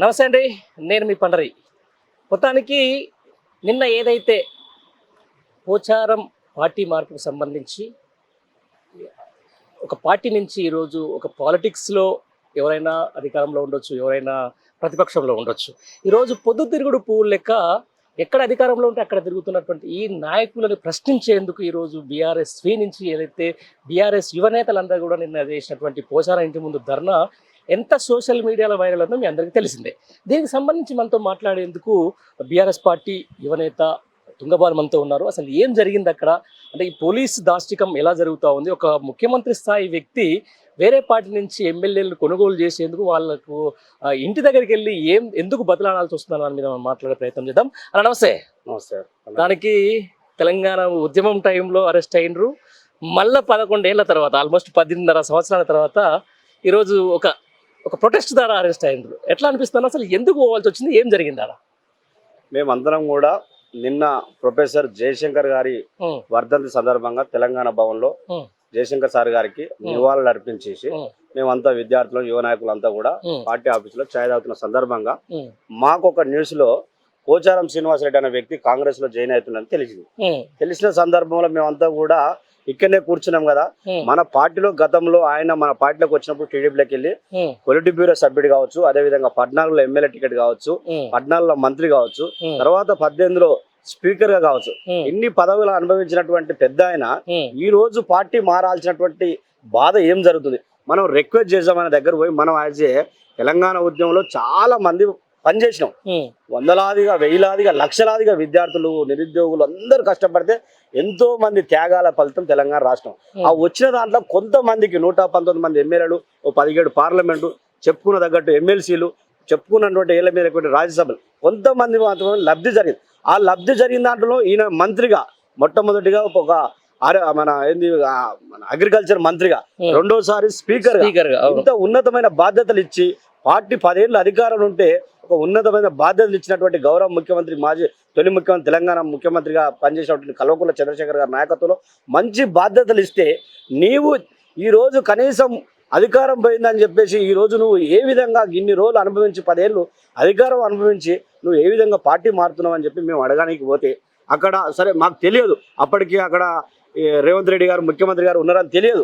నమస్తే అండి నేను మీ పండరి. మొత్తానికి నిన్న ఏదైతే పోచారం పార్టీ మార్పుకు సంబంధించి ఒక పార్టీ నుంచి ఈరోజు ఒక పాలిటిక్స్లో ఎవరైనా అధికారంలో ఉండొచ్చు ఎవరైనా ప్రతిపక్షంలో ఉండొచ్చు. ఈరోజు పొద్దుతిరుగుడు పువ్వు లెక్క ఎక్కడ అధికారంలో ఉంటే అక్కడ తిరుగుతున్నటువంటి ఈ నాయకులను ప్రశ్నించేందుకు ఈరోజు బీఆర్ఎస్ స్వీ నుంచి ఏదైతే బీఆర్ఎస్ యువనేతలందరూ కూడా నిన్న చేసినటువంటి పోచారం ఇంటి ముందు ధర్నా ఎంత సోషల్ మీడియాలో వైరల్ ఉందో మీ అందరికీ తెలిసిందే. దీనికి సంబంధించి మనతో మాట్లాడేందుకు బీఆర్ఎస్ పార్టీ యువనేత తుంగబాల్ మనతో ఉన్నారు. అసలు ఏం జరిగింది అక్కడ? అంటే ఈ పోలీస్ దాష్టికం ఎలా జరుగుతూ ఉంది? ఒక ముఖ్యమంత్రి స్థాయి వ్యక్తి వేరే పార్టీ నుంచి ఎమ్మెల్యేలను కొనుగోలు చేసేందుకు వాళ్ళకు ఇంటి దగ్గరికి వెళ్ళి ఏం ఎందుకు బదలాడాల్సి వస్తుందని దాని మీద మనం మాట్లాడే ప్రయత్నం చేద్దాం. అలా నమస్తే. నమస్తే. దానికి తెలంగాణ ఉద్యమం టైంలో అరెస్ట్ అయినరు. మళ్ళా పదకొండేళ్ళ తర్వాత ఆల్మోస్ట్ పద్దెనిమిదిన్నర సంవత్సరాల తర్వాత ఈరోజు ఒక ఒక ప్రొటెస్ట్ ద్వారా అరెస్ట్ అయినరు ఎట్లా అనిపిస్తుంది అసలు? ఎందుకు పోవాల్సి వచ్చింది? ఏం జరిగింది ఆడ మేమందరం కూడా నిన్న ప్రొఫెసర్ జయశంకర్ గారి వర్ధంతి సందర్భంగా తెలంగాణ భవన్లో ఉం, జయశంకర్ సార్ గారికి నివాళులు అర్పించేసి మేమంతా విద్యార్థులు యువ నాయకులంతా కూడా పార్టీ ఆఫీసులో ఛాయ్ తాగుతున్న సందర్భంగా మాకు ఒక న్యూస్లో పోచారం శ్రీనివాసరెడ్డి అనే వ్యక్తి కాంగ్రెస్లో జాయిన్ అవుతుందని తెలిసింది. తెలిసిన సందర్భంలో మేమంతా కూడా ఇక్కడనే కూర్చున్నాం కదా. మన పార్టీలో గతంలో ఆయన మన పార్టీలోకి వచ్చినప్పుడు టీడీపీలోకి వెళ్ళి ఉం, పొలిటిక్ బ్యూరో సభ్యుడు కావచ్చు అదేవిధంగా పద్నాలుగులో ఎమ్మెల్యే టికెట్ కావచ్చు పద్నాలుగులో మంత్రి కావచ్చు తర్వాత పద్దెనిమిదిలో స్పీకర్గా కావచ్చు ఇన్ని పదవులు అనుభవించినటువంటి పెద్ద ఆయన ఈ రోజు పార్టీ మారాల్సినటువంటి బాధ ఏం జరుగుతుంది? మనం రిక్వెస్ట్ చేసామనే దగ్గర పోయి మనం యాజ్ ఏ తెలంగాణ ఉద్యమంలో చాలా మంది పనిచేసినాం. వందలాదిగా వేలాదిగా లక్షలాదిగా విద్యార్థులు నిరుద్యోగులు అందరూ కష్టపడితే ఎంతో మంది త్యాగాల ఫలితం తెలంగాణ రాష్ట్రం ఉం. ఆ వచ్చిన దాంట్లో కొంతమందికి నూట పంతొమ్మిది మంది ఎమ్మెల్యేలు ఓ పదిహేడు పార్లమెంటు చెప్పుకున్న తగ్గట్టు ఎమ్మెల్సీలు చెప్పుకున్నటువంటి ఏళ్ళ మీద రాజ్యసభలు కొంతమంది మాత్రమే లబ్ధి జరిగింది ఆ లబ్ధి జరిగిన దాంట్లో ఈయన మంత్రిగా మొట్టమొదటిగా ఒక మన ఏంది మన అగ్రికల్చర్ మంత్రిగా ఉం. రెండోసారి స్పీకర్. ఇంత ఉన్నతమైన బాధ్యతలు ఇచ్చి పార్టీ పదేళ్ళు అధికారం ఉంటే ఒక ఉన్నతమైన బాధ్యతలు ఇచ్చినటువంటి గౌరవ ముఖ్యమంత్రి మాజీ తొలి ముఖ్యమంత్రి తెలంగాణ ముఖ్యమంత్రిగా పనిచేసినటువంటి కల్వకుంట్ల చంద్రశేఖర్ గారి నాయకత్వంలో మంచి బాధ్యతలు ఇస్తే నీవు ఈ రోజు కనీసం అధికారం పోయిందని చెప్పేసి ఈ రోజు నువ్వు ఏ విధంగా ఇన్ని రోజులు అనుభవించి పదేళ్ళు అధికారం అనుభవించి నువ్వు ఏ విధంగా పార్టీ మారుతున్నావు అని చెప్పి మేము అడగడానికి పోతే అక్కడ సరే మాకు తెలియదు. అప్పటికి అక్కడ రేవంత్ రెడ్డి గారు ముఖ్యమంత్రి గారు ఉన్నారని తెలియదు.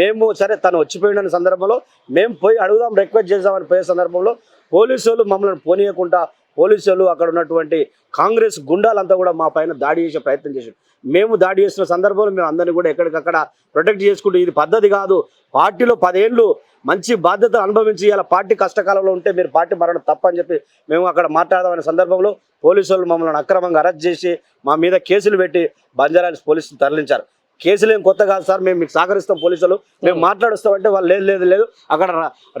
మేము సరే తను వచ్చిపోయిన సందర్భంలో మేము పోయి అడుగుదాం రిక్వెస్ట్ చేద్దామని పోయే సందర్భంలో పోలీసు వాళ్ళు మమ్మల్ని పోనీయకుండా పోలీసు వాళ్ళు అక్కడ ఉన్నటువంటి కాంగ్రెస్ గుండాలంతా కూడా మా పైన దాడి చేసే ప్రయత్నం చేశారు. మేము దాడి చేసిన సందర్భంలో మేము అందరినీ కూడా ఎక్కడికక్కడ ప్రొటెక్ట్ చేసుకుంటూ ఇది పద్ధతి కాదు. పార్టీలో పదేళ్ళు మంచి బాధ్యతలు అనుభవించి ఇలా పార్టీ కష్టకాలంలో ఉంటే మీరు పార్టీ మరణం తప్పని చెప్పి మేము అక్కడ మాట్లాడదామనే సందర్భంలో పోలీసు వాళ్ళు మమ్మల్ని అక్రమంగా అరెస్ట్ చేసి మా మీద కేసులు పెట్టి బంజారాన్ని పోలీసులు తరలించారు. కేసులు ఏం కొత్త కాదు సార్. మేము మీకు సహకరిస్తాం పోలీసులు. మేము మాట్లాడుస్తామంటే వాళ్ళు లేదు లేదు లేదు. అక్కడ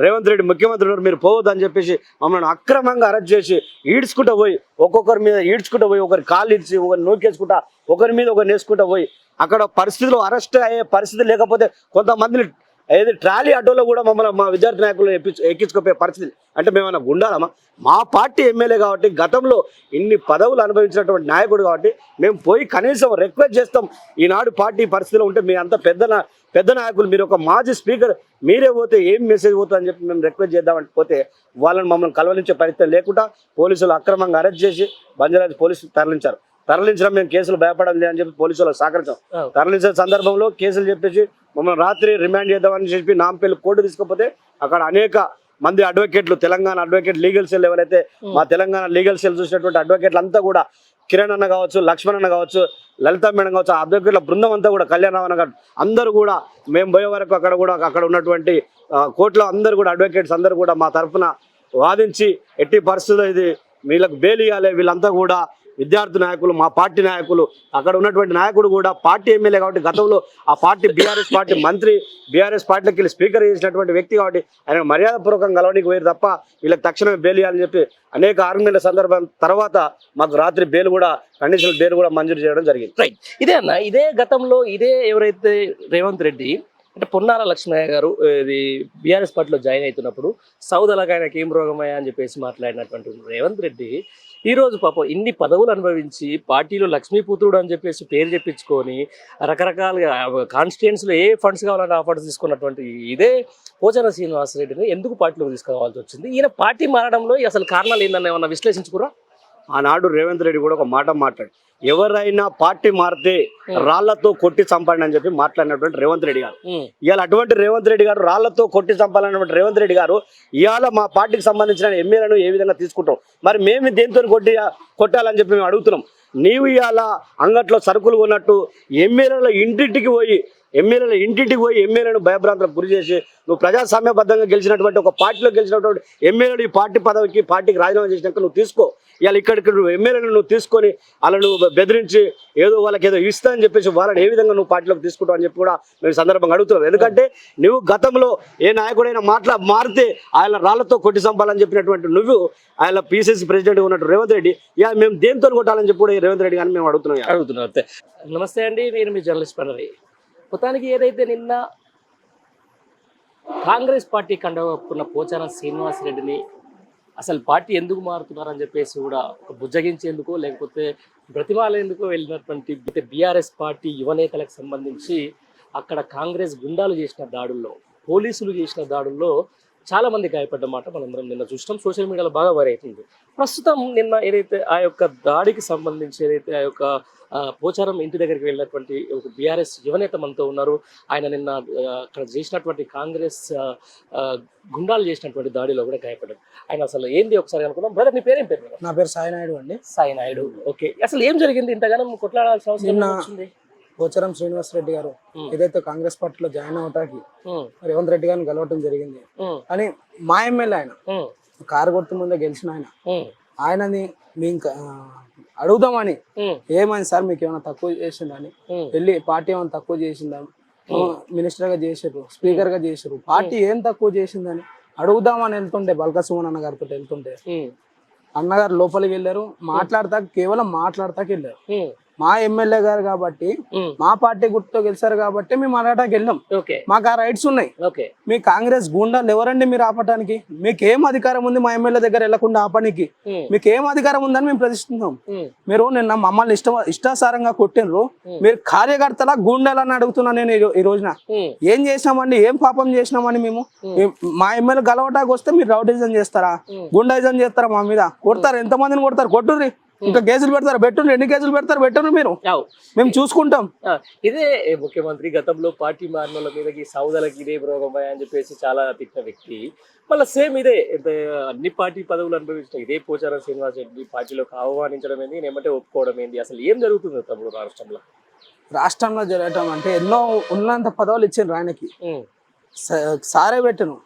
రేవంత్ రెడ్డి ముఖ్యమంత్రి మీరు పోవద్దు అని చెప్పేసి మమ్మల్ని అక్రమంగా అరెస్ట్ చేసి ఈడ్చుకుంటూ పోయి ఒక్కొక్కరి మీద ఈడ్చుకుంటూ పోయి ఒకరి కాళ్ళు ఇచ్చి ఒకరి నూకేసుకుంటా ఒకరి మీద ఒకరిని వేసుకుంటూ పోయి అక్కడ పరిస్థితులు అరెస్ట్ అయ్యే పరిస్థితి లేకపోతే కొంతమందిని ఏది ట్రాలీ ఆటోలో కూడా మమ్మల్ని మా విద్యార్థి నాయకులు ఎక్కించు ఎక్కించుకోపోయే పరిస్థితి. అంటే మేమన్నా గుండాలమా? మా పార్టీ ఎమ్మెల్యే కాబట్టి గతంలో ఇన్ని పదవులు అనుభవించినటువంటి నాయకుడు కాబట్టి మేము పోయి కనీసం రిక్వెస్ట్ చేస్తాం ఈనాడు పార్టీ పరిస్థితిలో ఉంటే మీ అంత పెద్ద పెద్ద నాయకులు మీరు ఒక మాజీ స్పీకర్ మీరే పోతే ఏం మెసేజ్ పోతుంది అని చెప్పి మేము రిక్వెస్ట్ చేద్దామని పోతే వాళ్ళని మమ్మల్ని కలవలించే ప్రయత్నం లేకుండా పోలీసులు అక్రమంగా అరెస్ట్ చేసి బంజారాజ్ పోలీసులు తరలించారు. తరలించడం మేము కేసులు భయపడం లేదని చెప్పి పోలీసులకు సహకరించాం. అవును. తరలించే సందర్భంలో కేసులు చెప్పేసి మమ్మల్ని రాత్రి రిమాండ్ చేద్దామని చెప్పి నాంపల్లి కోర్టు తీసుకపోతే అక్కడ అనేక మంది అడ్వకేట్లు తెలంగాణ అడ్వకేట్ లీగల్ సెల్ ఎవరైతే మా తెలంగాణ లీగల్ సెల్ చూసినటువంటి అడ్వకేట్లు అంతా కూడా కిరణ్ అన్న కావచ్చు లక్ష్మణ్ అన్న కావచ్చు లలిత మేడం కావచ్చు ఆ అడ్వకేట్ల బృందం అంతా కూడా కళ్యాణ్ అన్న అందరూ కూడా మేము పోయే వరకు అక్కడ కూడా అక్కడ ఉన్నటువంటి కోర్టులో అందరూ కూడా అడ్వకేట్స్ అందరూ కూడా మా తరఫున వాదించి ఎట్టి పరిస్థితుల్లో ఇది వీళ్ళకి బెయిల్ ఇవ్వాలి వీళ్ళంతా కూడా విద్యార్థి నాయకులు మా పార్టీ నాయకులు అక్కడ ఉన్నటువంటి నాయకుడు కూడా పార్టీ ఎమ్మెల్యే కాబట్టి గతంలో ఆ పార్టీ బీఆర్ఎస్ పార్టీ మంత్రి బీఆర్ఎస్ పార్టీలోకి వెళ్ళి స్పీకర్ చేసినటువంటి వ్యక్తి కాబట్టి ఆయన మర్యాదపూర్వకంగా కలవడానికి పోయారు తప్ప వీళ్ళకి తక్షణమే బెయిల్ ఇవ్వాలని చెప్పి అనేక ఆర్గ్యుమెంట్ల సందర్భం తర్వాత మాకు రాత్రి బెయిల్ కూడా కండిషనల్ బెయిల్ కూడా మంజూరు చేయడం జరిగింది. రైట్ ఇదే అన్న ఇదే గతంలో ఇదే ఎవరైతే రేవంత్ రెడ్డి అంటే పొన్నాల లక్ష్మయ్య గారు ఇది బీఆర్ఎస్ పార్టీలో జాయిన్ అవుతున్నప్పుడు సౌదలకు ఆయనకి ఏం రోగమయ్యా అని చెప్పేసి మాట్లాడినటువంటి రేవంత్ రెడ్డి ఈరోజు పాపం ఇన్ని పదవులు అనుభవించి పార్టీలో లక్ష్మీపుత్రుడు అని చెప్పేసి పేరు చెప్పించుకొని రకరకాలుగా కాన్స్టిట్యున్సీలో ఏ ఫండ్స్ కావాలంటే ఆ ఫండ్స్ తీసుకున్నటువంటి ఇదే పోచన శ్రీనివాసరెడ్డిని ఎందుకు పార్టీలోకి తీసుకురావాల్సి వచ్చింది? ఈయన పార్టీ మారడంలో అసలు కారణాలు ఏందన్న ఏమన్నా విశ్లేషించుకురా? ఆనాడు రేవంత్ రెడ్డి కూడా ఒక మాట మాట్లాడు. ఎవరైనా పార్టీ మారితే రాళ్ళతో కొట్టి చంపండి అని చెప్పి మాట్లాడినటువంటి రేవంత్ రెడ్డి గారు. ఇవాళ అటువంటి రేవంత్ రెడ్డి గారు రాళ్ళతో కొట్టి చంపాలన్నటువంటి రేవంత్ రెడ్డి గారు ఇవాళ మా పార్టీకి సంబంధించిన ఎమ్మెల్యేలను ఏ విధంగా తీసుకుంటాం? మరి మేము దేంతో కొట్టి కొట్టాలని చెప్పి మేము అడుగుతున్నాం. నీవు ఇవాళ అంగట్లో సరుకులు కొన్నట్టు ఎమ్మెల్యేల ఇంటింటికి పోయి ఎమ్మెల్యేల ఇంటింటికి పోయి ఎమ్మెల్యేలను భయభ్రాంతులకు గురి చేసి నువ్వు ప్రజాస్వామ్యబద్ధంగా గెలిచినటువంటి ఒక పార్టీలో గెలిచినటువంటి ఎమ్మెల్యేలు ఈ పార్టీ పదవికి పార్టీకి రాజీనామా చేసినాక నువ్వు తీసుకో. ఇవాళ ఇక్కడికి నువ్వు ఎమ్మెల్యేలను నువ్వు తీసుకొని అలా నువ్వు బెదిరించి ఏదో వాళ్ళకి ఏదో ఇస్తా అని చెప్పేసి వాళ్ళని ఏ విధంగా నువ్వు పార్టీలోకి తీసుకుంటావు అని చెప్పి కూడా మేము సందర్భంగా అడుగుతున్నాం. ఎందుకంటే నువ్వు గతంలో ఏ నాయకుడైనా మాట్లా మారితే ఆయన రాళ్ళతో కొట్టి చంపాలని చెప్పినటువంటి నువ్వు ఆయన పీసీసీ ప్రెసిడెంట్ ఉన్నట్టు రేవంత్ రెడ్డి ఇక మేము దేంతో కొట్టాలని చెప్పి కూడా రేవంత్ రెడ్డి గారిని మేము అడుగుతున్నాం ఇవాళ. అడుగుతున్నారు అంతే. నమస్తే అండి నేను మీ జర్నలిస్ట్ పనరి. మొత్తానికి ఏదైతే నిన్న కాంగ్రెస్ పార్టీ కండవప్పుకున్న పోచారం శ్రీనివాస్ రెడ్డిని అసలు పార్టీ ఎందుకు మారుతున్నారని చెప్పేసి కూడా ఒక బుజ్జగించేందుకు లేకపోతే బ్రతిమాలేందుకు వెళ్ళినటువంటి బీఆర్ఎస్ పార్టీ యువనేతలకు సంబంధించి అక్కడ కాంగ్రెస్ గుండాలు చేసిన దాడుల్లో పోలీసులు చేసిన దాడుల్లో చాలా మంది గాయపడ్డ మాట మనందరం నిన్న చూసినాం. సోషల్ మీడియాలో బాగా అవుతుంది. ప్రస్తుతం నిన్న ఏదైతే ఆ యొక్క దాడికి సంబంధించి ఏదైతే ఆ యొక్క పోచారం ఇంటి దగ్గరికి వెళ్ళినటువంటి ఒక బీఆర్ఎస్ యువనేత మనతో ఉన్నారు. ఆయన నిన్న అక్కడ చేసినటువంటి కాంగ్రెస్ గుండాలు చేసినటువంటి దాడిలో కూడా గాయపడ్డారు ఆయన అసలు ఏంది ఒకసారి అనుకున్నాం బ్రదర్ నీ పేరేం పేరు? నా పేరు సాయి నాయుడు అండి. సాయి నాయుడు ఓకే. అసలు ఏం జరిగింది? ఇంతగానం కొట్లాడాల్సిన అవసరం పోచారం శ్రీనివాస్ రెడ్డి గారు ఏదైతే కాంగ్రెస్ పార్టీలో జాయిన్ అవటానికి రేవంత్ రెడ్డి గారిని గెలవటం జరిగింది. అని మా ఎమ్మెల్యే ఆయన కారు గుర్తు ముందే గెలిచిన ఆయన. ఆయనని మీ ఇంకా అడుగుదామని ఏమైంది సార్? మీకు ఏమైనా తక్కువ చేసిందని. వెళ్ళి పార్టీ ఏమైనా తక్కువ చేసిందా మినిస్టర్గా చేసారు స్పీకర్గా చేసారు పార్టీ ఏం తక్కువ చేసిందని అడుగుదామని వెళ్తుంటే బల్క సుమన్ అన్న గారితో వెళ్తుంటే అన్నగారు లోపలికి వెళ్ళారు మాట్లాడతా కేవలం మాట్లాడతాకి వెళ్ళారు. ఉమ్, మా ఎమ్మెల్యే గారు కాబట్టి మా పార్టీ గుర్తుతో గెలిచారు కాబట్టి మేము మరాఠాకి వెళ్ళాం. మాకు ఆ రైట్స్ ఉన్నాయి. ఓకే. మీ కాంగ్రెస్ గూండాలు ఎవరండి మీరు ఆపటానికి? మీకు ఏం అధికారం ఉంది మా ఎమ్మెల్యే దగ్గర వెళ్ళకుండా ఆపడానికి? మీకు ఏం అధికారం ఉందని మేము ప్రశ్నిస్తున్నాం. మీరు నిన్న మమ్మల్ని ఇష్ట ఇష్టాసారంగా కొట్టినరు. మీరు కార్యకర్తల గూండాలని అడుగుతున్నా నేను ఈ రోజున. ఏం చేసినామండి? ఏం పాపం చేసినామని మేము? మా ఎమ్మెల్యే గలవటానికి వస్తే మీరు రౌడిజం చేస్తారా. గుండాయిజం చేస్తారా మా మీద? కొడతారు. ఎంతమందిని కొడతారు? కొట్టుర్రి. ఇంకా కేసులు పెడతారు పెట్టుండ్రి ఎన్ని కేసులు పెడతారు పెట్టుండ్రి మీరు. మేము చూసుకుంటాం. ఇదే ముఖ్యమంత్రి గతంలో పార్టీ మారిన మీదకి సౌదలకి ఇదే రోగమయ్య అని చెప్పేసి చాలా తిట్టిన వ్యక్తి. మళ్ళీ సేమ్ ఇదే అన్ని పార్టీ పదవులు అనుభవించిన ఇదే పోచారం శ్రీనివాస్ రెడ్డి పార్టీలోకి ఆహ్వానించడం ఏంది నేమంటే ఒప్పుకోవడం ఏంది? అసలు ఏం జరుగుతుంది తమ్ముడు రాష్ట్రంలో? రాష్ట్రంలో జరగటం అంటే ఎన్నో ఉన్నంత పదవులు ఇచ్చిండ్రు ఆయనకి. సారే పెట్టను.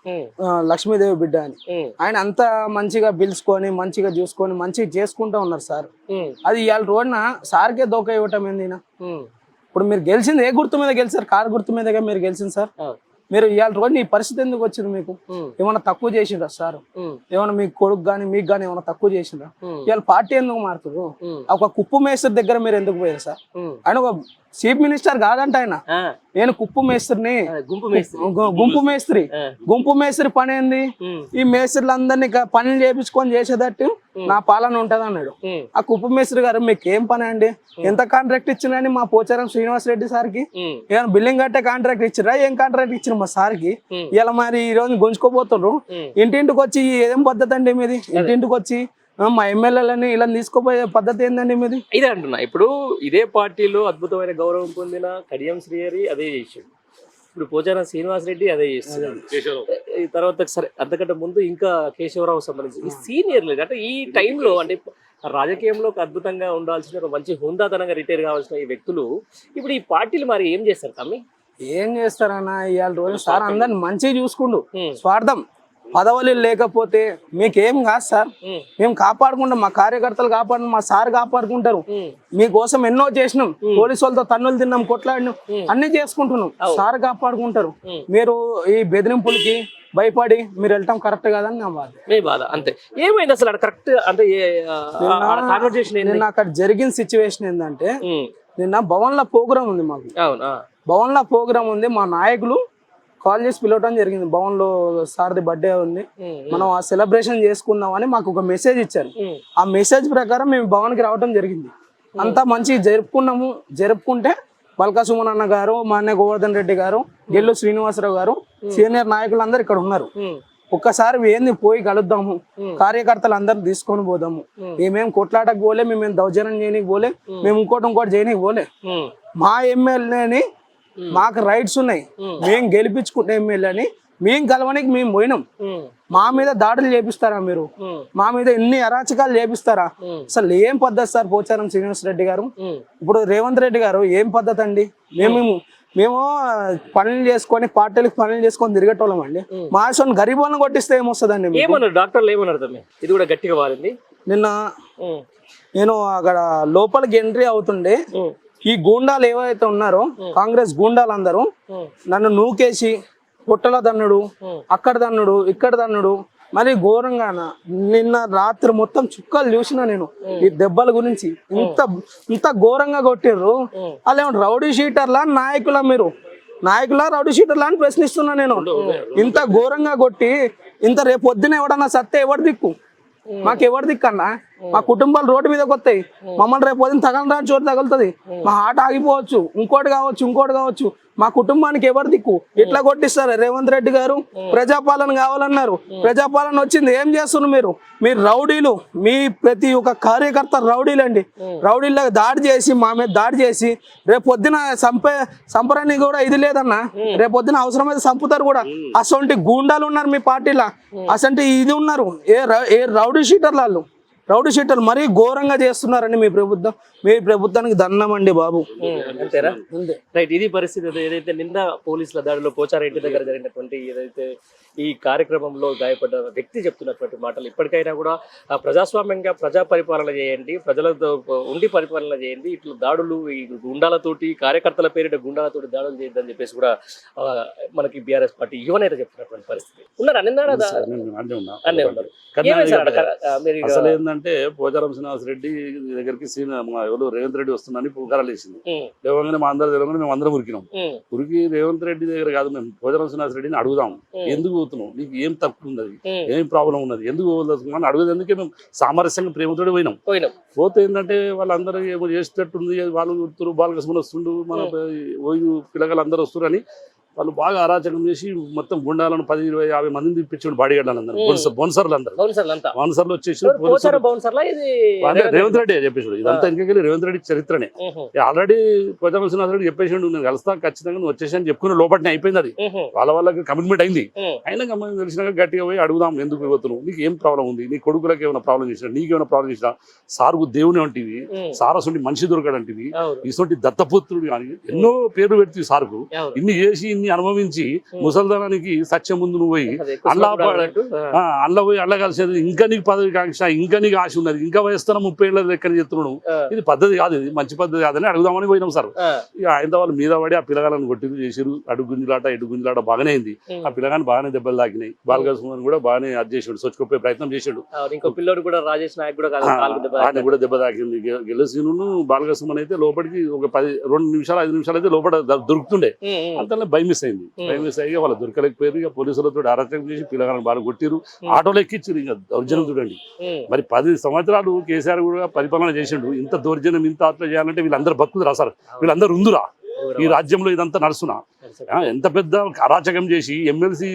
లక్ష్మీదేవి బిడ్డ అని. ఆయన అంత మంచిగా పిలుచుకొని మంచిగా చూసుకొని మంచిగా చేసుకుంటూ ఉన్నారు సార్. అది ఇవాళ రోజున సార్కే దోక ఇవ్వటం ఏంది ఇప్పుడు మీరు గెలిచింది ఏ గుర్తు మీద గెలిచారు? కారు గుర్తు మీదగా మీరు గెలిచింది సార్? మీరు ఇవాళ రోజు ఈ పరిస్థితి ఎందుకు వచ్చింది మీకు? ఏమైనా తక్కువ చేసిండ్రా సార్? ఏమైనా మీ కొడుకు కానీ మీకు కానీ ఏమైనా తక్కువ చేసిండ్రా? ఉమ్, ఇవాళ పార్టీ ఎందుకు మారుతుంది ఒక కుప్పు మేస్త్రి దగ్గర మీరు ఎందుకు పోయారు సార్. ఆయన ఒక చీఫ్ మినిస్టర్ కాదంట ఆయన. నేను కుప్పు మేస్త్రిని. గుంపు మేస్త్రి. గుంపు మేస్త్రి. ఆ, గుంపు మేస్త్రి పని ఏంది? ఈ మేస్త్రులందరినీ పనులు చేపించుకొని చేసేటట్టు నా పాలన ఉంటది అన్నాడు. ఆ కుప్ప మేస్త్రి గారు మీకు ఏం పని అండి? ఎంత కాంట్రాక్ట్ ఇచ్చినని మా పోచారం శ్రీనివాస్ రెడ్డి సార్కి? ఏమైనా బిల్డింగ్ కట్టే కాంట్రాక్ట్ ఇచ్చిరా ఏం కాంట్రాక్ట్ ఇచ్చిన మా సార్కి? ఇలా మరి ఈ రోజు గుంజుకోపోతున్నారు ఉమ్. ఇంటింటికి వచ్చి ఏం పద్ధతి అండి మీది? ఇంటింటికి వచ్చి మా ఎమ్మెల్యేలని ఇలా తీసుకుపోయే పద్ధతి ఏందండి మీది? ఇదే అంటున్నా. ఇప్పుడు ఇదే పార్టీలో అద్భుతమైన గౌరవం పొందిన కడియం శ్రీహరి అదే చేసాడు ఇప్పుడు పోచారం శ్రీనివాస్ రెడ్డి అదే చేస్తున్నాడు ఈ తర్వాత సరే అంతకంటే ముందు ఇంకా కేశవరావు సంబంధించి. ఈ సీనియర్ లీడర్ అంటే ఈ టైంలో అంటే రాజకీయంలో ఒక అద్భుతంగా ఉండాల్సిన ఒక మంచి హుందాతనంగా రిటైర్ కావాల్సిన ఈ వ్యక్తులు ఇప్పుడు ఈ పార్టీలు మరి ఏం చేస్తారు తమ్మి? ఏం చేస్తారన్న? ఇవాళ రోజు సార్ అందరిని మంచిగా చూసుకుండు. స్వార్థం. పదవులు లేకపోతే మీకేం కాదు సార్. మేము కాపాడుకుంటాం మా కార్యకర్తలు కాపాడు మా సార్ కాపాడుకుంటారు. మీకోసం ఎన్నో చేసినాం. పోలీసు వాళ్ళతో తన్నులు తిన్నాం కొట్లాడినాం. అన్ని చేసుకుంటున్నాం. సార్ కాపాడుకుంటారు. మీరు ఈ బెదిరింపులకి భయపడి మీరు వెళ్ళటం కరెక్ట్ కాదని నా బాధ. మీ బాధ అంతే. ఏమైంది అసలు కరెక్ట్ అంటే నిన్న అక్కడ జరిగిన సిచ్యువేషన్ ఏంటంటే నిన్న భవన్ల ప్రోగ్రామ్ ఉంది మాకు. భవన్ల ప్రోగ్రామ్ ఉంది మా నాయకులు కాల్ చేసి పిలవటం జరిగింది. భవన్లో సార్ది బర్త్డే ఉంది. మనం ఆ సెలబ్రేషన్ చేసుకుందాం అని మాకు ఒక మెసేజ్ ఇచ్చారు. ఆ మెసేజ్ ప్రకారం మేము భవన్కి రావడం జరిగింది. అంతా మంచి జరుపుకున్నాము. జరుపుకుంటే బల్కా సుమన్ అన్న గారు మాన్య గోవర్ధన్ రెడ్డి గారు గెల్లు శ్రీనివాసరావు గారు సీనియర్ నాయకులందరూ ఇక్కడ ఉన్నారు. ఒక్కసారి ఏంది పోయి కలుద్దాము? కార్యకర్తలు అందరు తీసుకొని పోదాము. మేమేం. కొట్లాటకు పోలే మేమేం దౌర్జన్యం చేయనీకి పోలే మేము. ఇంకోటి ఇంకోటి చేయనీకి పోలే. మా ఎమ్మెల్యేని మాకు రైట్స్ ఉన్నాయి. మేము గెలిపించుకుంటే ఎమ్మెల్యేని మేము కలవనికి మేము పోయినాం. మా మీద దాడులు చేపిస్తారా మీరు? మా మీద ఎన్ని అరాచకాలు చేపిస్తారా? అసలు ఏం పద్ధతి సార్ పోచారం శ్రీనివాస్ రెడ్డి గారు? ఇప్పుడు రేవంత్ రెడ్డి గారు ఏం పద్ధతి అండి? మేము మేము పనులు చేసుకొని పార్టీలకు పనులు చేసుకొని తిరిగేటోళ్ళం అండి. మా సొంత గరీబులను కొట్టిస్తే ఏమొస్తుందండి? ఏమన్నారు? డాక్టర్లు ఏమన్నారు తమ్మి? ఇది కూడా గట్టిగా వారింది. నిన్న నేను అక్కడ లోపలికి ఎంట్రీ అవుతుండే. ఈ గూండాలు ఏవైతే ఉన్నారో కాంగ్రెస్ గూండాలు అందరూ నన్ను నూకేసి పుట్టల దన్నుడు అక్కడ దన్నుడు ఇక్కడ దన్నుడు మరి ఘోరంగా నిన్న రాత్రి మొత్తం చుక్కలు చూసిన నేను ఈ దెబ్బల గురించి. ఇంత ఇంత ఘోరంగా కొట్టిర్రు. వాళ్ళు రౌడీ షీటర్లా నాయకులా మీరు? నాయకులా రౌడీ షీటర్లా అని ప్రశ్నిస్తున్నా నేను. ఇంత ఘోరంగా కొట్టి ఇంత రేపు పొద్దున ఎవడన్నా సత్తే ఎవడు దిక్కు? మాకు ఎవరు దిక్కన్నా? మా కుటుంబాలు రోడ్డు మీదకి వస్తాయి మమ్మల్ని రేపు పొద్దున తగలరా చోటు తగులుతుంది. మా ఆట ఆగిపోవచ్చు. ఇంకోటి కావచ్చు ఇంకోటి కావచ్చు. మా కుటుంబానికి ఎవరు దిక్కు? ఎట్లా కొట్టిస్తారు రేవంత్ రెడ్డి గారు? ప్రజాపాలన కావాలన్నారు. ప్రజాపాలన వచ్చింది. ఏం చేస్తున్నారు మీరు? మీరు రౌడీలు. మీ ప్రతి ఒక్క కార్యకర్త రౌడీలండి. రౌడీలకు దాడి చేసి మా మీద దాడి చేసి రేపు పొద్దున సంపే సంపరాన్ని కూడా ఇది లేదన్నా రేపు పొద్దున అవసరమైతే సంపుతారు కూడా. అసొంటి గూండాలు ఉన్నారు మీ పార్టీలో. అసంటి ఇది ఉన్నారు. ఏ ఏ రౌడీ షీటర్లు వాళ్ళు? రౌడీ షీటర్లు మరీ ఘోరంగా చేస్తున్నారండి మీ ప్రభుత్వం. మీ ప్రభుత్వానికి దండం అండి బాబు. ఉమ్, అంతేనా? అంతే. రైట్ ఇది పరిస్థితి. ఏదైతే నిన్న పోలీసుల దాడిలో పోచారెడ్డి దగ్గర జరిగినటువంటి ఏదైతే ఈ కార్యక్రమంలో గాయపడ్డ వ్యక్తి చెప్తున్నటువంటి మాటలు ఇప్పటికైనా కూడా ప్రజాస్వామ్యంగా ప్రజా పరిపాలన చేయండి ప్రజలతో ఉండి పరిపాలన చేయండి ఇట్లా దాడులు ఈ గుండాలతోటి కార్యకర్తల పేరిట గుండాలతోటి దాడులు చేయొద్దని చెప్పేసి కూడా మనకి బీఆర్ఎస్ పార్టీ యువనేత చెప్తున్నటువంటి పరిస్థితి. ఉన్నారా? అన్నీ ఉన్నారు. అసలు ఏంటంటే పోచారం శ్రీనివాస్ రెడ్డి దగ్గరికి ఎవరు రేవంత్ రెడ్డి వస్తుందని పుకారాలు వేసింది. లేవగానే మా అందరూ తెలియగానే మేము అందరం ఉరికినాం ఉరికి రేవంత్ రెడ్డి దగ్గర కాదు మేము పోచారం శ్రీనివాస్ రెడ్డిని అడుగుదాం. ఎందుకు పోతున్నావు నీకు ఏం తప్పు ఉన్నది ఏం ప్రాబ్లం ఉన్నది ఎందుకు పోదలుచుకున్నాను అడుగుదందుకే మేము సామరస్యంగా ప్రేమతోటి పోయినాం. పోయినాం. పోతే ఏంటంటే వాళ్ళందరూ ఏమో చేసేటట్టుంది వాళ్ళు వస్తున్నారు బాలకృష్ణ వస్తుండు మన ఓయు పిల్లగాళ్ళు అందరూ వస్తున్నారు అని వాళ్ళు బాగా అరాచకం చేసి మొత్తం గుండాలను పది ఇరవై యాభై మందిని పిలిపించాడు బాడీ గార్డులు అందరూ బొన్స- బొన్సర్లు అందరూ బౌన్సర్లు? వచ్చేసి అంటే రేవంత్ రెడ్డి చెప్పేసాడు ఇదంతా ఇంకెళ్ళి రేవంత్ రెడ్డి చరిత్రనే. ఆల్రెడీ శ్రీనివాస్ రెడ్డి చెప్పేసిండు నేను కలుస్తా ఖచ్చితంగా నువ్వు వచ్చేసి అని చెప్పుకుని లోపలనే అయిపోయింది అది. వాళ్ళ వాళ్ళకి కమిట్మెంట్ అయింది. అయినా గమ్మ తెలిసినాక గట్టిగా పోయి అడుగుదాం ఎందుకు పోతున్నావు? నీకు ఏం ప్రాబ్లం ఉంది? నీ కొడుకులకు ఏమైనా ప్రాబ్లం చేసినా నీకు ఏమైనా ప్రాబ్లం చేసినా సార్కు దేవుని అంటివి ఉమ్, సారసుండి మనిషి దొరకడంటివి ఇటువంటి దత్తపుత్రుడు కానీ ఎన్నో పేర్లు పెడుతుంది సార్కు. ఇన్ని చేసి ఇన్ని అనుభవించి ముసల్దానానికి సత్యం ముందు నువ్వు పోయి అల్లా అందులో పోయి అల్ల కలిసేది. ఇంకా నీకు పదవి కాంక్ష ఇంకా నీకు ఆశ ఉన్నది. ఇంకా వయస్తాన ముప్పై ఏళ్ళ లెక్కన చెప్తున్నాడు. ఇది పద్ధతి కాదు ఇది. మంచి పద్ధతి కాదని అడుగుదామని పోయినాం సార్. ఇక ఆయన వాళ్ళు మీద పడి ఆ పిల్లగాలను కొట్టిరు చేసిరు అడుగు గుంజులాట ఇటు గుంజులాట బాగానే అయింది. ఆ పిల్లగాని బాగానే దెబ్బలు తాకినాయి. బాలకృష్ణ కూడా బాగానే అది చేసాడు సొచ్చుకొప్పే ప్రయత్నం అవును, ఇంకో పిల్లోడు కూడా రాజేష్ నాయక్ కూడా ఆయన కూడా దెబ్బ తాకింది. గెలసీను బాలకృష్ణ అయితే లోపలికి ఒక పది రెండు నిమిషాలు ఐదు నిమిషాలు అయితే లోపల దొరుకుతుండే. అంతలో భయం మిస్ అయింది. భయం మిస్ అయ్యి వాళ్ళు దొరకలేకపోయారు. ఇక పోలీసులతో అరాచకం చేసి పిల్లగాలను బాగా కొట్టిరు ఆటోలో ఎక్కించారు ఇక దౌర్జన్యం చూడండి. మరి పది సంవత్సరాలు కేసీఆర్ కూడా పరిపాలన చేసిండు. ఇంత దౌర్జన్యం ఇంత ఆత్మ చేయాలంటే వీళ్ళందరూ భక్తులు రాసారు వీళ్ళందరూ ఉందురా ఈ రాజ్యంలో ఇదంతా నడుస్తున్నా. ఎంత పెద్ద అరాచకం చేసి ఎమ్మెల్సీ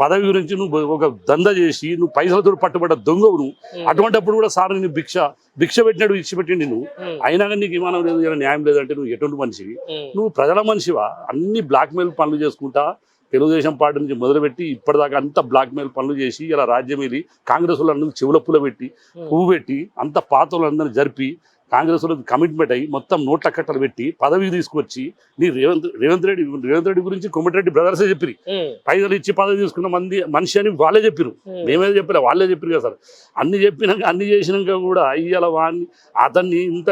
పదవి గురించి నువ్వు ఒక దంద చేసి నువ్వు పైసలతో పట్టుబడ్డ దొంగవు నువ్వు అటువంటిప్పుడు కూడా సార్ నేను భిక్ష భిక్ష పెట్టినాడు ఇచ్చి పెట్టిండి నువ్వు అయినా కానీ నీకు విమానం లేదు ఇలా న్యాయం లేదంటే నువ్వు ఎటువంటి మనిషివి? నువ్వు ప్రజల మనిషివా? అన్ని బ్లాక్మెయిల్ పనులు చేసుకుంటా తెలుగుదేశం పార్టీ నుంచి మొదలుపెట్టి ఇప్పటిదాకా అంత బ్లాక్మెయిల్ పనులు చేసి ఇలా రాజ్యం వెళ్ళి కాంగ్రెస్ వాళ్ళందరూ చెవుల పుల్ల పెట్టి పువ్వు పెట్టి అంత పాత వాళ్ళందరినీ జరిపి కాంగ్రెస్ వాళ్ళకి కమిట్మెంట్ అయ్యి మొత్తం నోట్ల కట్టలు పెట్టి పదవి తీసుకొచ్చి నీ రేవంత్ రేవంత్ రెడ్డి రేవంత్ రెడ్డి గురించి కొమ్మటిరెడ్డి బ్రదర్సే చెప్పిరి ఉమ్, పైసలు ఇచ్చి పదవి తీసుకున్న మంది మనిషి అని వాళ్ళే చెప్పిరు ఉమ్. మేమే చెప్పలే వాళ్ళే చెప్పారు కదా సార్. అన్ని చెప్పినాక అన్ని చేసినాక కూడా అయ్యాల వాడిని అతన్ని ఇంత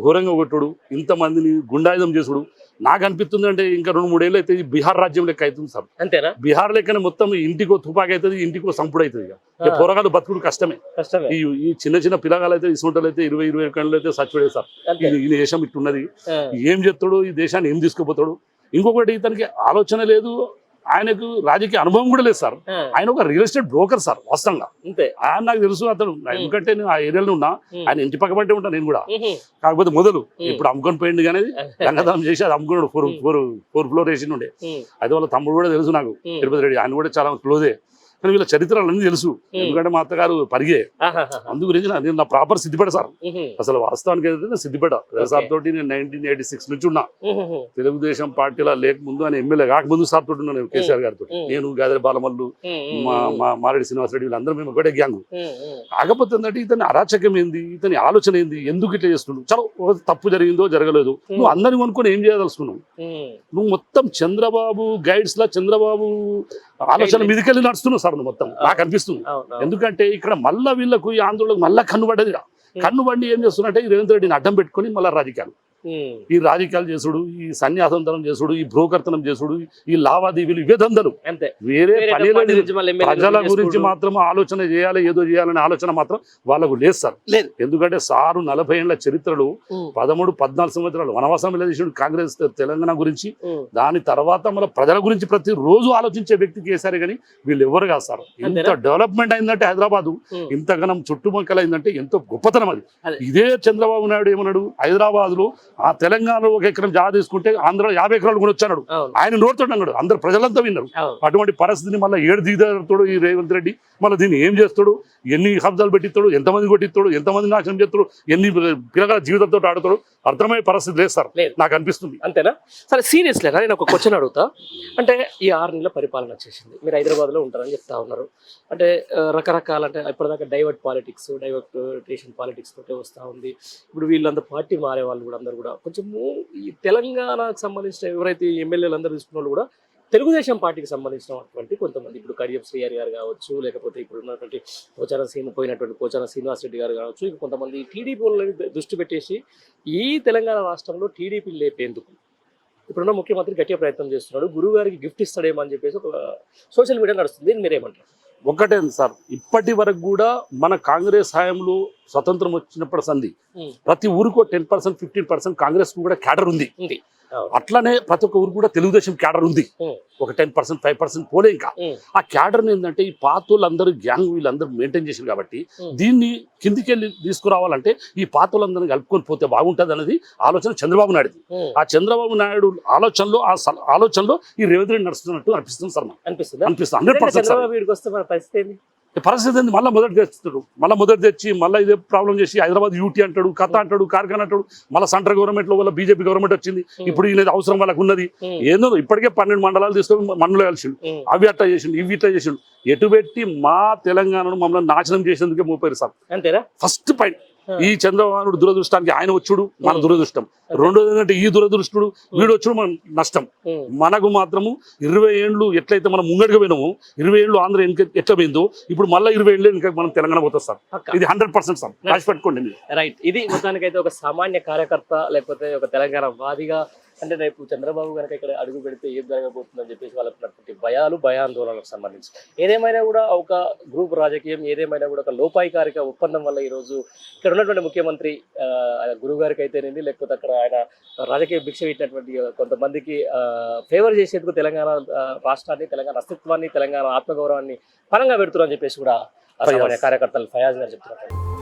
ఘోరంగా కొట్టుడు ఇంతమందిని గుండాయుధం చేసుడు. నాకు అనిపిస్తుంది అంటే ఇంకా రెండు మూడేళ్ళు అయితే బీహార్ రాజ్యం లెక్క అవుతుంది సార్. అంతేనా? బీహార్ లెక్కనే మొత్తం ఇంటికో తుపాకి అవుతుంది ఇంటికో సంపుడు అవుతుంది ఇక. పోరగాళ్ళు బతుకుడు కష్టమే. కష్టమే. ఈ ఈ చిన్న చిన్న పిల్లగాళ్ళు అయితే ఇసుంటలు అయితే ఇరవై ఇరవై కళ్ళు అయితే సచ్చుడే సార్. ఈ దేశం ఇట్టున్నది. ఏం చెప్తాడు ఈ దేశాన్ని ఏం తీసుకుపోతాడు? ఇంకొకటి ఇతనికి ఆలోచన లేదు ఆయనకు రాజకీయ అనుభవం కూడా లేదు సార్ ఆయన ఒక రియల్ ఎస్టేట్ బ్రోకర్ సార్ వాస్తవంగా అంతే ఆయన నాకు తెలుసు అతను ఎందుకంటే నేను ఆ ఏరియాలో ఉన్నా. ఆయన ఇంటి పక్క పట్టే ఉంటాను నేను కూడా. కాకపోతే మొదలు. ఇప్పుడు అమ్ముకొని పోయింది కానీ రంగదానం చేసి అది అమ్ముకున్నాడు ఫోర్. ఫోర్ ఫోర్ ఫ్లోర్ వేసి ఉండే. అది వాళ్ళ తమ్ముడు కూడా తెలుసు నాకు. తిరుపతి రెడ్డి ఆయన కూడా చాలా క్లోజే కానీ వీళ్ళ చరిత్రలు అన్నీ తెలుసు ఎందుకంటే మా అత్తగారు పరిగే. అందు గురించి నేను నా ప్రాపర్ సిద్దిపేట సార్. అసలు వాస్తవానికి అయితే నేను సిద్దిపేట సార్ తోటి నేను నైన్టీన్ ఎయిటీ సిక్స్ నుంచి ఉన్నా. తెలుగుదేశం పార్టీలో లేకముందు ఆయన ఎమ్మెల్యే కాకముందు సార్ తోటి ఉన్నాను నేను కేసీఆర్ గారితో. నేను గాదరి బాలమల్లు మా మారెడ్డి శ్రీనివాసరెడ్డి వీళ్ళందరూ మేము ఒకటే గ్యాంగ్. కాకపోతే ఏంటంటే ఇతని అరాచకం ఏంది ఇతని ఆలోచన ఏంది ఎందుకు ఇట్లా చేస్తున్నాడు చాలా తప్పు జరిగిందో జరగలేదు. నువ్వు అందరిని కొనుక్కొని ఏం చేయదలుచుకున్నావు. నువ్వు మొత్తం చంద్రబాబు గైడ్స్ లా చంద్రబాబు ఆలోచన. మీదకెళ్ళి నడుస్తున్నావు సార్ నువ్వు మొత్తం నాకు అనిపిస్తుంది. ఎందుకంటే ఇక్కడ మళ్ళా వీళ్ళకు ఈ ఆందోళనకు మళ్ళా కన్ను పడ్డది కన్ను బండి ఏం చేస్తున్నట్టే ఈ రేవంత్ రెడ్డిని అడ్డం పెట్టుకొని మళ్ళా రాజకీయాలు. ఈ రాజకీయాలు చేసుడు ఈ సన్యాసంతరం చేసుడు ఈ బ్రోకర్తనం చేసుడు ఈ లావాదేవీలు ఇవే దందలు వేరే పని ప్రజల గురించి. మాత్రం ఆలోచన చేయాలి ఏదో చేయాలనే ఆలోచన మాత్రం వాళ్ళకు లేదు సార్. ఎందుకంటే సారు నలభై ఏళ్ళ చరిత్రలు. పదమూడు పద్నాలుగు సంవత్సరాలు వనవాసం వెళ్ళేసాడు కాంగ్రెస్ తెలంగాణ గురించి. దాని తర్వాత మన ప్రజల గురించి ప్రతి రోజు ఆలోచించే వ్యక్తి కేసీఆర్ కానీ వీళ్ళు ఎవరు కాదు సార్ ఇంత? డెవలప్మెంట్ అయిందంటే హైదరాబాద్ ఉమ్. ఇంతగానం చుట్టుముక్కలు అయిందంటే ఎంతో గొప్పతనం అది అదే. ఇదే చంద్రబాబు నాయుడు ఏమన్నాడు హైదరాబాద్లో ఆ తెలంగాణలో ఒక ఎకరం జాగా తీసుకుంటే ఆంధ్ర యాభై ఎకరాలు కూడా వచ్చాడు ఆయన నోటితో అన్నాడు. అందరు ప్రజలంతా విన్నారు. అటువంటి పరిస్థితిని మళ్ళీ ఏడు దిగుతాడు ఈ రేవంత్ రెడ్డి. మళ్ళీ దీన్ని ఏం చేస్తాడు? ఎన్ని కబ్జాలు పెట్టిస్తాడు? ఎంతమంది కొట్టిస్తాడు? ఎంతమంది నాశనం చేస్తాడు? ఎన్ని పిల్లల జీవితంతో ఆడుతాడు? అర్థమయ్యే పరిస్థితి లేదు సార్. లేదు. నాకు అనిపిస్తుంది. అంతేనా? సరే సీరియస్లీ నేను ఒక క్వశ్చన్ అడుగుతా. అంటే ఈ ఆరు నెలల పరిపాలన వచ్చేసింది. మీరు హైదరాబాద్లో ఉంటారని చెప్తా ఉన్నారు. అంటే రకరకాల అంటే ఇప్పటిదాకా డైవర్ట్ పాలిటిక్స్ డైవర్టేషన్ పాలిటిక్స్ తోటే వస్తూ ఉంది. ఇప్పుడు వీళ్ళందరూ పార్టీ మారే వాళ్ళు కూడా అందరూ కూడా. కొంచెము ఈ తెలంగాణకు సంబంధించిన ఎవరైతే ఎమ్మెల్యేలు అందరూ తీసుకున్న వాళ్ళు కూడా తెలుగుదేశం పార్టీకి సంబంధించినటువంటి కొంతమంది ఇప్పుడు కడియం శ్రీహరి గారు కావచ్చు లేకపోతే ఇప్పుడు ఉన్నటువంటి పోచారం శ్రీను పోయినటువంటి పోచారం శ్రీనివాస్ రెడ్డి గారు కావచ్చు ఇంకా కొంతమంది టీడీపీ దృష్టి పెట్టేసి ఈ తెలంగాణ రాష్ట్రంలో టీడీపీ లేపేందుకు. ఇప్పుడున్న ముఖ్యమంత్రి గట్టిగా ప్రయత్నం చేస్తున్నాడు గురువు గారికి గిఫ్ట్ ఇస్తాడేమో అని చెప్పేసి ఒక సోషల్ మీడియా నడుస్తుంది దీన్ని మీరేమంటారు? ఒక్కటే సార్ ఇప్పటి వరకు కూడా మన కాంగ్రెస్ హయాంలో స్వతంత్రం వచ్చినప్పటి ఉమ్. ప్రతి ఊరికో ten percent fifteen percent Congress కూడా క్యాడర్ ఉంది. అట్లానే ప్రతి ఒక్క ఊరు కూడా తెలుగుదేశం క్యాడర్ ఉంది. ఒక టెన్ పర్సెంట్ ఫైవ్ పర్సెంట్ పోలే ఇంకా. ఆ క్యాడర్ ఏంటంటే ఈ పాతోళ్ళందరూ గ్యాంగ్ వీళ్ళందరూ మెయింటైన్ చేశారు కాబట్టి. దీన్ని కిందికి వెళ్ళి తీసుకురావాలంటే ఈ పాతోళ్ళందరినీ కలుపుకొని పోతే బాగుంటుంది అనేది ఆలోచన చంద్రబాబు నాయుడు. ఆ చంద్రబాబు నాయుడు ఆలోచనలో ఆ ఆలోచనలో ఈ రేవంత్ రెడ్డి నడుస్తున్నట్టు అనిపిస్తుంది సార్. అనిపిస్తుందా అనిపిస్తుంది హండ్రెడ్ పర్సెంట్ పరిస్థితి ఏంది? మళ్ళీ మొదటి తెచ్చుతాడు. మళ్ళీ మొదటి తెచ్చి మళ్ళీ ఇదే ప్రాబ్లం చేసి హైదరాబాద్ యూటీ అంటాడు కథ అంటాడు కార్ఖాన అంటాడు. మళ్ళీ సెంట్రల్ గవర్నమెంట్లో వల్ల బీజేపీ గవర్నమెంట్ వచ్చింది. ఇప్పుడు ఈయన అవసరం వాళ్ళకు ఉన్నది. ఏందో ఇప్పటికే పన్నెండు మండలాలు తీసుకొని మండలం కలిసిండు. అవి అట్లా చేసిండు ఇవి ఇట్లా చేసిండు. ఎటు పెట్టి మా తెలంగాణను మమ్మల్ని నాశనం చేసేందుకే మోపారు సార్. అంతేనా? First point. ఈ చంద్రబాబు దురదృష్టానికి ఆయన వచ్చుడు మన దురదృష్టం. రెండోది ఏంటంటే ఈ దురదృష్టుడు వీడు వచ్చుడు మన నష్టం. మనకు మాత్రము ఇరవై ఏళ్ళు ఎట్లయితే మనం ముంగడిగా పోయినామో ఇరవై ఏళ్ళు ఆంధ్ర ఎట్లా పోయిందో ఇప్పుడు మళ్ళీ ఇరవై ఏళ్ళు వెనక మనం తెలంగాణ పోతుంది సార్. ఇది హండ్రెడ్ పర్సెంట్ సార్. రాసి పెట్టుకోండి. రైట్ ఇది మొత్తానికైతే ఒక సామాన్య కార్యకర్త లేకపోతే ఒక తెలంగాణ వాదిగా అంటే రేపు చంద్రబాబు కనుక ఇక్కడ అడుగు పెడితే ఏం జరగబోతుందని చెప్పేసి వాళ్ళకు ఉన్నటువంటి భయాలు భయాందోళనలకు సంబంధించి ఏదేమైనా కూడా ఒక గ్రూప్ రాజకీయం ఏదేమైనా కూడా ఒక లోపాయికారిక ఒప్పందం వల్ల ఈరోజు ఇక్కడ ఉన్నటువంటి ముఖ్యమంత్రి గురువు గారికి అయితేనేది లేకపోతే అక్కడ ఆయన రాజకీయ భిక్ష పెట్టినటువంటి కొంతమందికి ఫేవర్ చేసేందుకు తెలంగాణ రాష్ట్రాన్ని తెలంగాణ అస్తిత్వాన్ని తెలంగాణ ఆత్మగౌరవాన్ని పరంగా పెడుతున్నారని చెప్పేసి కూడా కార్యకర్తలు ఫయాజ్ గారు చెప్తున్నారు.